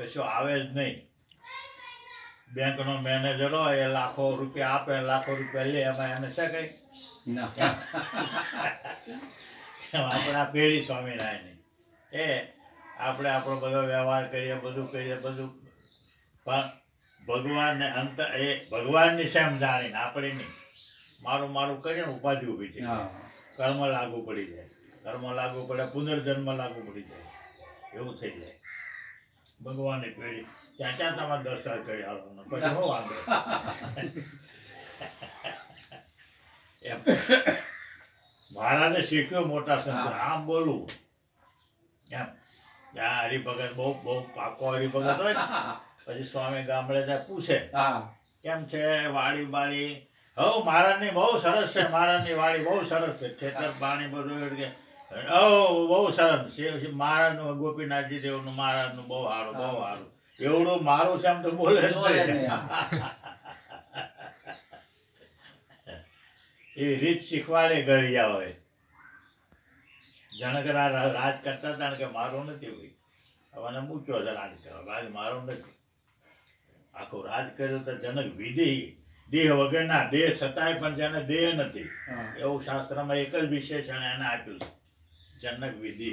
કશું આવે જ નહીં. બેંકનો મેનેજર હોય એ લાખો રૂપિયા આપે લાખો રૂપિયા લે એમાં એને છે કઈ આપણા પેઢી સ્વામિનારાયણ એ આપણે આપણો બધો વ્યવહાર કરીએ બધું કરીએ બધું. પણ ભગવાનને અંત એ ભગવાનની સેમ જાણીને આપણે નહીં. મારું મારું કરીને ઉપાધિ ઊભી થઈ. કર્મ લાગુ પડી જાય. કર્મ લાગુ પડે પુનર્જન્મ લાગુ પડી જાય. એવું થઈ જાય. ભગવાનની પેઢી ચાચા તમારે દસ કરી આવવાનો પછી હું વાંધો એમ. મહારાજે શીખ્યો મોટા સંત. આમ બોલવું. એમ. ત્યાં હરિભગત બહુ બહુ પાકો હરિભગત હોય ને પછી સ્વામી ગામડે ત્યાં પૂછે. કેમ છે વાડી બાડી? હવ મહારાજની બહુ સરસ છે મહારાજની વાડી બહુ સરસ છે. ખેતર પાણી બધું એટલે હવ બહુ સરસ. મહારાજ મહારાજનું ગોપીનાથજી દેવનું મહારાજનું બહુ સારું બહુ સારું. એવડું મારું છે આમ તો બોલે. એવી રીત શીખવાડે ગળિયા હોય. જનકરા રા- રાજ કરતા હતા કે મારો નથી ભાઈ. મને મૂક્યો હતો રાજ કરવા. રાજ મારું નથી. આખું રાજ કર્યો તો જનક વિધિ દેહ વગરના દેહ છતાંય પણ જેને દેહ નથી. એવું શાસ્ત્રમાં એક જ વિશેષણ એને આપ્યું છે. જનક વિધિ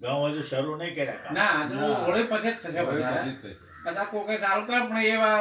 ઘઉં હજુ શરૂ નહીં કર્યા. ના હજુ હોળી પછી જ થશે. કદાચ કોકે ચાલુ કર પણ એવા